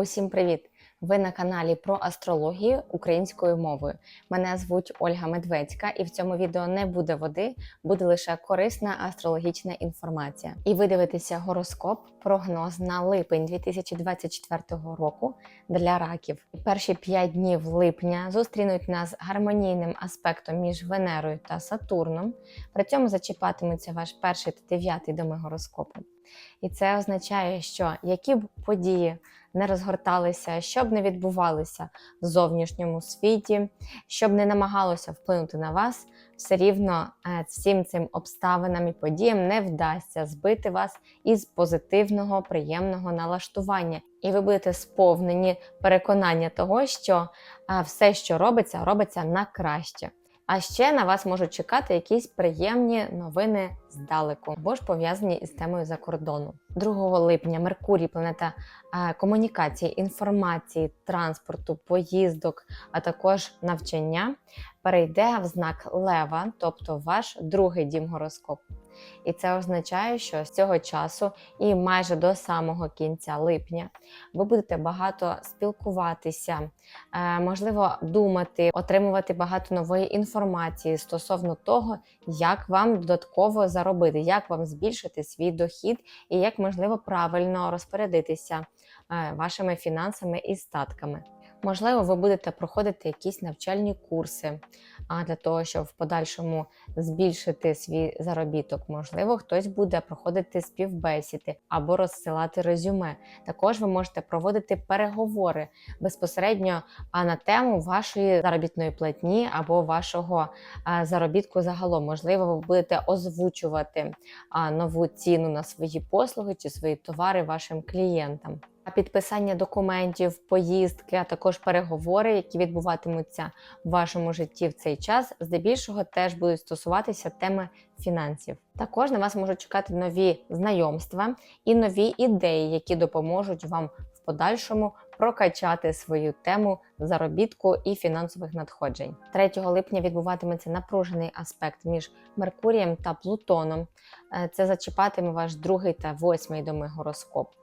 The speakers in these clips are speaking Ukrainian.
Усім привіт! Ви на каналі про астрологію українською мовою. Мене звуть Ольга Медведська, і в цьому відео не буде води, буде лише корисна астрологічна інформація. І ви дивитеся гороскоп, прогноз на липень 2024 року для раків. Перші 5 днів липня зустрінуть нас гармонійним аспектом між Венерою та Сатурном. При цьому зачіпатиметься ваш перший та дев'ятий доми гороскопу. І це означає, що які б події не розгорталися, що б не відбувалося в зовнішньому світі, що б не намагалося вплинути на вас, все рівно е, всім цим обставинам і подіям не вдасться збити вас із позитивного, приємного налаштування. І ви будете сповнені переконання того, що е, все, що робиться, робиться на краще. А ще на вас можуть чекати якісь приємні новини здалеку, або ж пов'язані із темою за кордону. 2 липня Меркурій, планета е, комунікації, інформації, транспорту, поїздок, а також навчання, перейде в знак Лева, тобто ваш другий дім гороскопу. І це означає, що з цього часу і майже до самого кінця липня ви будете багато спілкуватися, е, можливо, думати, отримувати багато нової інформації стосовно того, як вам додатково заробити, як вам збільшити свій дохід і як можливо правильно розпорядитися е, вашими фінансами і статками. Можливо, ви будете проходити якісь навчальні курси а для того, щоб в подальшому збільшити свій заробіток. Можливо, хтось буде проходити співбесіди або розсилати резюме. Також ви можете проводити переговори безпосередньо на тему вашої заробітної платні або вашого заробітку загалом. Можливо, ви будете озвучувати нову ціну на свої послуги чи свої товари вашим клієнтам підписання документів, поїздки, а також переговори, які відбуватимуться в вашому житті в цей час, здебільшого теж будуть стосуватися теми фінансів. Також на вас можуть чекати нові знайомства і нові ідеї, які допоможуть вам в подальшому прокачати свою тему заробітку і фінансових надходжень. 3 липня відбуватиметься напружений аспект між Меркурієм та Плутоном. Е, це зачіпатиме ваш другий та восьмий доми гороскопу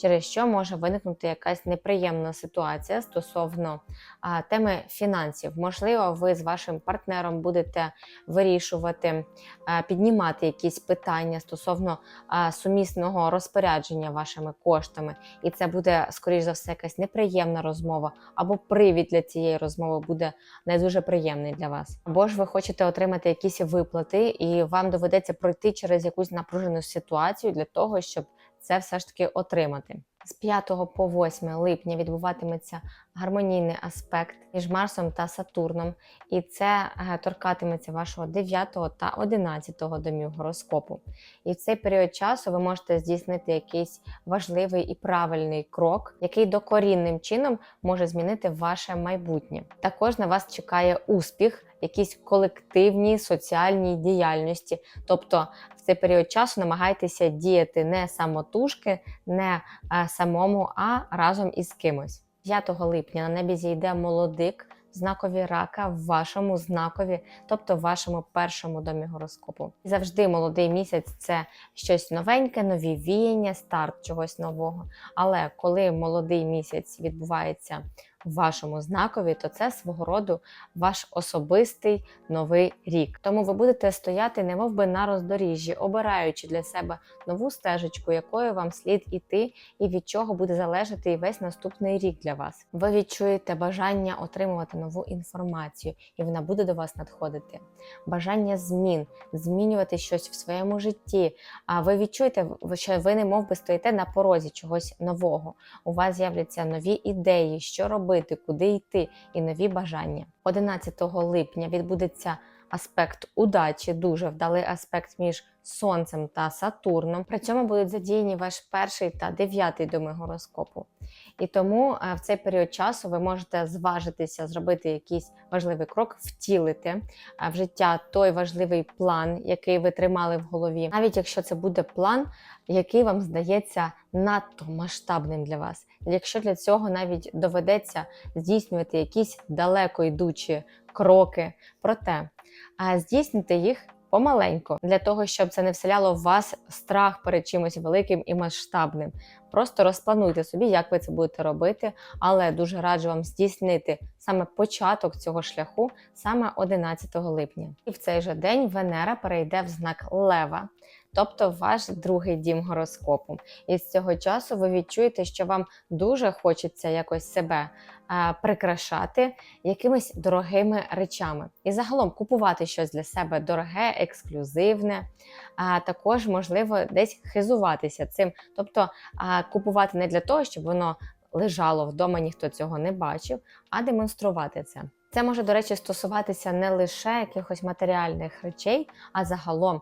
через що може виникнути якась неприємна ситуація стосовно а, теми фінансів. Можливо, ви з вашим партнером будете вирішувати, а, піднімати якісь питання стосовно а, сумісного розпорядження вашими коштами, і це буде, скоріш за все, якась неприємна розмова, або привід для цієї розмови буде не дуже приємний для вас. Або ж ви хочете отримати якісь виплати, і вам доведеться пройти через якусь напружену ситуацію для того, щоб це все ж таки отримати. З 5 по 8 липня відбуватиметься гармонійний аспект між Марсом та Сатурном, і це е, торкатиметься вашого 9 та 11 домів гороскопу. І в цей період часу ви можете здійснити якийсь важливий і правильний крок, який докорінним чином може змінити ваше майбутнє. Також на вас чекає успіх. Якісь колективній соціальній діяльності, тобто в цей період часу намагайтеся діяти не самотужки, не е, самому, а разом із кимось. 5 липня на небі зійде молодик. Знакові рака в вашому знакові, тобто в вашому першому домі гороскопу. Завжди молодий місяць це щось новеньке, нові віяння, старт чогось нового. Але коли молодий місяць відбувається в вашому знакові, то це свого роду ваш особистий новий рік. Тому ви будете стояти, немов би на роздоріжжі, обираючи для себе нову стежечку, якою вам слід іти, і від чого буде залежати і весь наступний рік для вас. Ви відчуєте бажання отримувати нову інформацію, і вона буде до вас надходити. Бажання змін, змінювати щось в своєму житті. А ви відчуєте, що ви не мов би стоїте на порозі чогось нового. У вас з'являться нові ідеї, що робити робити, куди йти, і нові бажання. 11 липня відбудеться аспект удачі, дуже вдалий аспект між Сонцем та Сатурном. При цьому будуть задіяні ваш перший та дев'ятий доми гороскопу. І тому е, в цей період часу ви можете зважитися, зробити якийсь важливий крок, втілити е, в життя той важливий план, який ви тримали в голові, навіть якщо це буде план, який вам здається надто масштабним для вас. Якщо для цього навіть доведеться здійснювати якісь далеко йдучі кроки, проте здійснити їх помаленьку, для того, щоб це не вселяло в вас страх перед чимось великим і масштабним. Просто розплануйте собі, як ви це будете робити, але дуже раджу вам здійснити саме початок цього шляху саме 11 липня. І в цей же день Венера перейде в знак Лева, тобто ваш другий дім гороскопу. І з цього часу ви відчуєте, що вам дуже хочеться якось себе прикрашати якимись дорогими речами. І загалом купувати щось для себе дороге, ексклюзивне, а також, можливо, десь хизуватися цим. Тобто купувати не для того, щоб воно лежало вдома, ніхто цього не бачив, а демонструвати це. Це може, до речі, стосуватися не лише якихось матеріальних речей, а загалом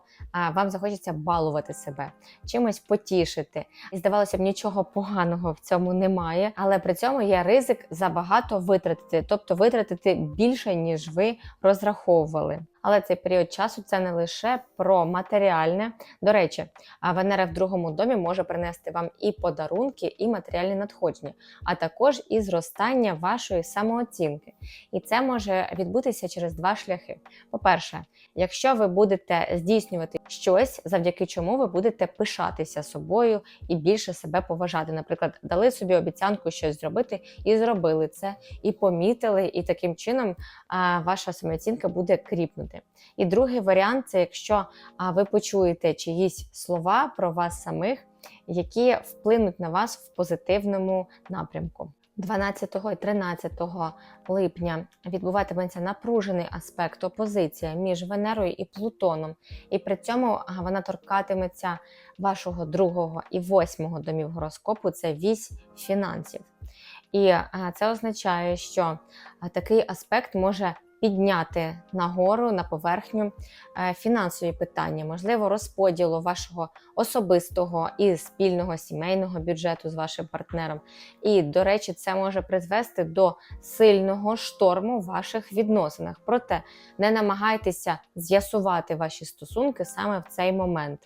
вам захочеться балувати себе, чимось потішити. І здавалося б, нічого поганого в цьому немає, але при цьому є ризик забагато витратити, тобто витратити більше, ніж ви розраховували. Але цей період часу це не лише про матеріальне. До речі, Венера в другому домі може принести вам і подарунки, і матеріальні надходження, а також і зростання вашої самооцінки. І це може відбутися через два шляхи. По-перше, якщо ви будете здійснювати щось, завдяки чому ви будете пишатися собою і більше себе поважати. Наприклад, дали собі обіцянку щось зробити і зробили це, і помітили, і таким чином ваша самооцінка буде кріпнути. І другий варіант це якщо ви почуєте чиїсь слова про вас самих, які вплинуть на вас в позитивному напрямку. 12 і 13 липня відбуватиметься напружений аспект опозиція між Венерою і Плутоном, і при цьому вона торкатиметься вашого другого і восьмого домів гороскопу це вісь фінансів. І це означає, що такий аспект може підняти нагору на поверхню е, фінансові питання, можливо, розподілу вашого особистого і спільного сімейного бюджету з вашим партнером. І, до речі, це може призвести до сильного шторму в ваших відносинах. Проте не намагайтеся з'ясувати ваші стосунки саме в цей момент.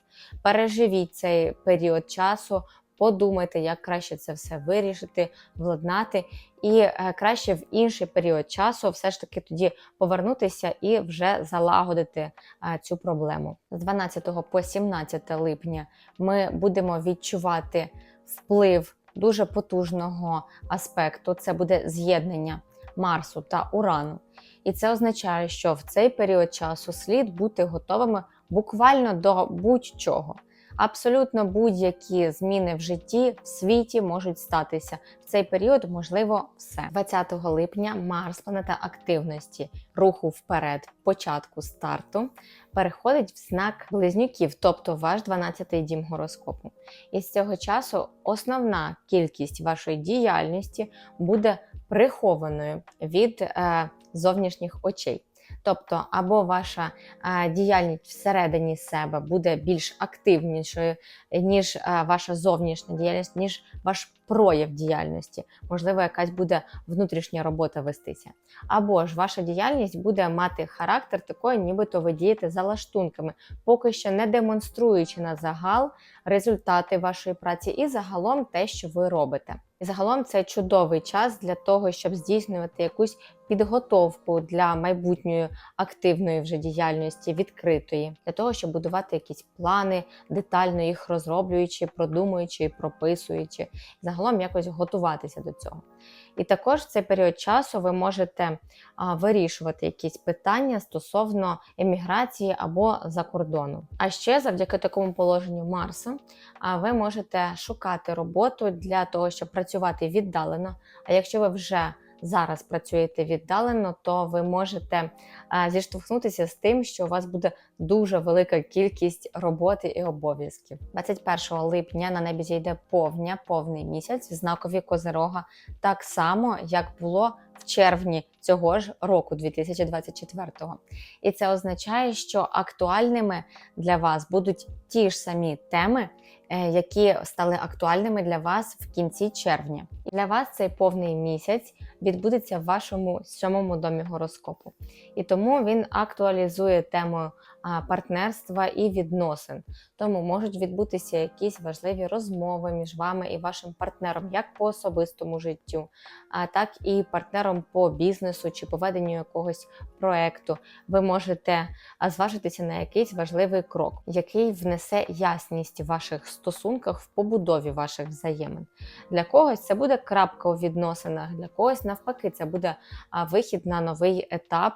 Переживіть цей період часу. Подумайте, як краще це все вирішити, владнати, і е, краще в інший період часу все ж таки тоді повернутися і вже залагодити е, цю проблему. З 12 по 17 липня ми будемо відчувати вплив дуже потужного аспекту. Це буде з'єднання Марсу та Урану. І це означає, що в цей період часу слід бути готовими буквально до будь-чого. Абсолютно будь-які зміни в житті в світі можуть статися в цей період. Можливо, все 20 липня. Марс, планета активності, руху вперед, початку старту, переходить в знак близнюків, тобто ваш 12-й дім гороскопу. І з цього часу основна кількість вашої діяльності буде прихованою від е, зовнішніх очей. Тобто, або ваша діяльність всередині себе буде більш активнішою, ніж ваша зовнішня діяльність, ніж ваш прояв діяльності. Можливо, якась буде внутрішня робота вестися. Або ж ваша діяльність буде мати характер такої, нібито ви дієте за лаштунками, поки що не демонструючи на загал результати вашої праці і загалом те, що ви робите. Загалом це чудовий час для того, щоб здійснювати якусь підготовку для майбутньої активної вже діяльності, відкритої, для того, щоб будувати якісь плани, детально їх розроблюючи, продумуючи, прописуючи, загалом якось готуватися до цього. І також в цей період часу ви можете вирішувати якісь питання стосовно еміграції або за кордону. А ще завдяки такому положенню Марса ви можете шукати роботу для того, щоб працювати віддалено. А якщо ви вже зараз працюєте віддалено, то ви можете зіштовхнутися з тим, що у вас буде дуже велика кількість роботи і обов'язків. 21 липня на небі зійде повня, повний місяць в знакові Козирога, так само як було в червні цього ж року, 2024-го. І це означає, що актуальними для вас будуть ті ж самі теми. е, Які стали актуальними для вас в кінці червня. Для вас цей повний місяць відбудеться в вашому сьомому домі гороскопу. І тому він актуалізує тему партнерства і відносин. Тому можуть відбутися якісь важливі розмови між вами і вашим партнером, як по особистому життю, так і партнером по бізнесу чи по веденню якогось проекту. Ви можете зважитися на якийсь важливий крок, який внесе ясність в ваших стосунках в побудові ваших взаємин. Для когось це буде крапка у відносинах, для когось навпаки, це буде вихід на новий етап,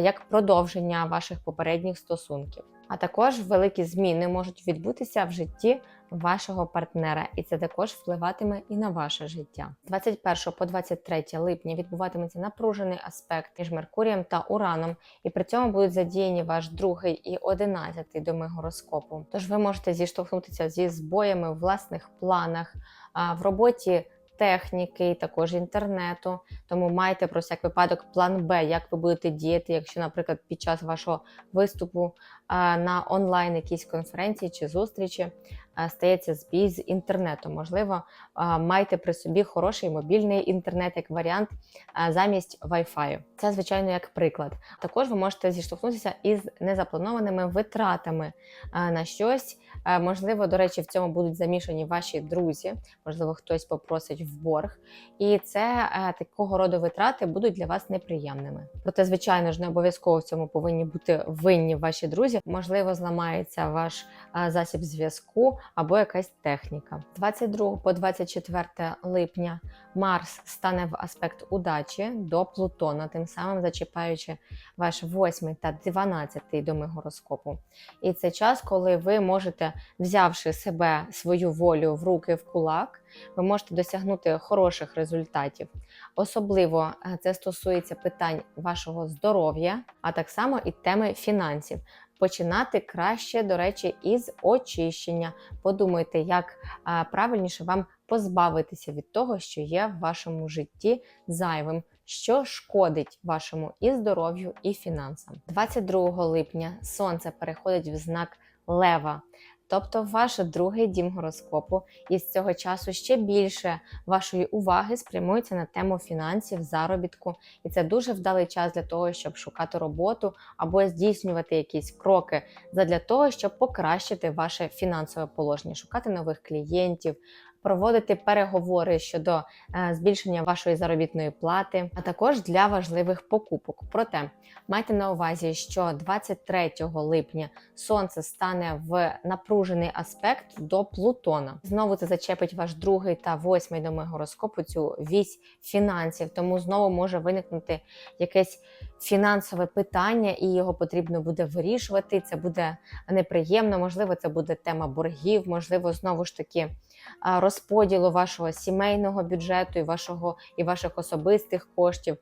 як продовження ваших попередніх стосунків. А також великі зміни можуть відбутися в житті вашого партнера, і це також впливатиме і на ваше життя. З 21 по 23 липня відбуватиметься напружений аспект між Меркурієм та Ураном, і при цьому будуть задіяні ваш другий і одинадцятий доми гороскопу. Тож ви можете зіштовхнутися зі збоями в власних планах, в роботі. Техніки, також інтернету, тому майте про всяк випадок план Б, як ви будете діяти, якщо, наприклад, під час вашого виступу на онлайн якійсь конференції чи зустрічі стається збій з інтернетом. Можливо, майте при собі хороший мобільний інтернет як варіант замість Wi-Fi. Це звичайно як приклад. Також ви можете зіштовхнутися із незапланованими витратами на щось. Можливо, до речі, в цьому будуть замішані ваші друзі, можливо, хтось попросить в борг. І це е, такого роду витрати будуть для вас неприємними. Проте, звичайно ж, не обов'язково в цьому повинні бути винні ваші друзі. Можливо, зламається ваш е, засіб зв'язку або якась техніка. З 22 по 24 липня Марс стане в аспект удачі до Плутона, тим самим зачіпаючи ваш 8 та 12 доми гороскопу. І це час, коли ви можете, взявши себе свою волю в руки в кулак, ви можете досягнути хороших результатів. Особливо е, це стосується питань вашого здоров'я, а так само і теми фінансів. Починати краще, до речі, із очищення. Подумайте, як правильніше вам позбавитися від того, що є в вашому житті зайвим, що шкодить вашому і здоров'ю, і фінансам. 22 липня сонце переходить в знак Лева. Тобто ваш другий дім гороскопу, і з цього часу ще більше вашої уваги спрямується на тему фінансів, заробітку, і це дуже вдалий час для того, щоб шукати роботу або здійснювати якісь кроки задля того, щоб покращити ваше фінансове положення, шукати нових клієнтів. Проводити переговори щодо е, збільшення вашої заробітної плати, а також для важливих покупок. Проте майте на увазі, що 23 липня сонце стане в напружений аспект до Плутона. Знову це зачепить ваш другий та восьмий доми гороскопу, цю вісь фінансів. Тому знову може виникнути якесь фінансове питання, і його потрібно буде вирішувати. Це буде неприємно, можливо, це буде тема боргів, можливо, знову ж таки розподілу вашого сімейного бюджету і вашого і ваших особистих коштів.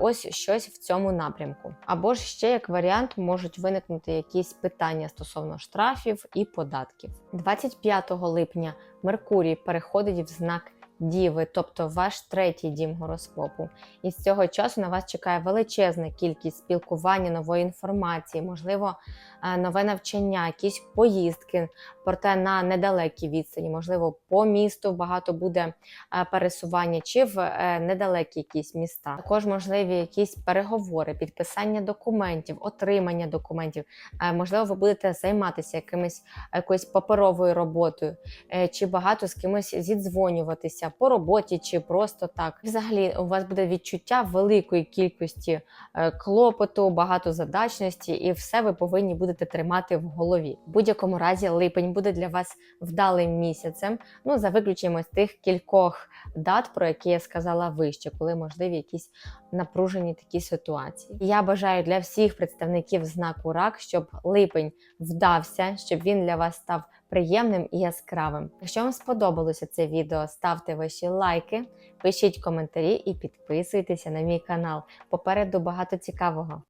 Ось щось в цьому напрямку. Або ж ще як варіант можуть виникнути якісь питання стосовно штрафів і податків. 25 липня Меркурій переходить в знак. Діви, тобто ваш третій дім гороскопу. І з цього часу на вас чекає величезна кількість спілкування, нової інформації, можливо, нове навчання, якісь поїздки, проте на недалекій відстані, можливо, по місту багато буде е, пересування чи в е, недалекі якісь міста. Також можливі якісь переговори, підписання документів, отримання документів. Можливо, ви будете займатися якимось якоюсь паперовою роботою, чи багато з кимось зідзвонюватися по роботі, чи просто так. Взагалі, у вас буде відчуття великої кількості клопоту, багатозадачності, і все ви повинні будете тримати в голові. В будь-якому разі, липень буде для вас вдалим місяцем. Ну, за виключенням ось тих кількох дат, про які я сказала вище, коли можливі якісь напружені такі ситуації. Я бажаю для всіх представників знаку рак, щоб липень вдався, щоб він для вас став приємним і яскравим. Якщо вам сподобалося це відео, ставте ваші лайки, пишіть коментарі і підписуйтеся на мій канал. Попереду багато цікавого.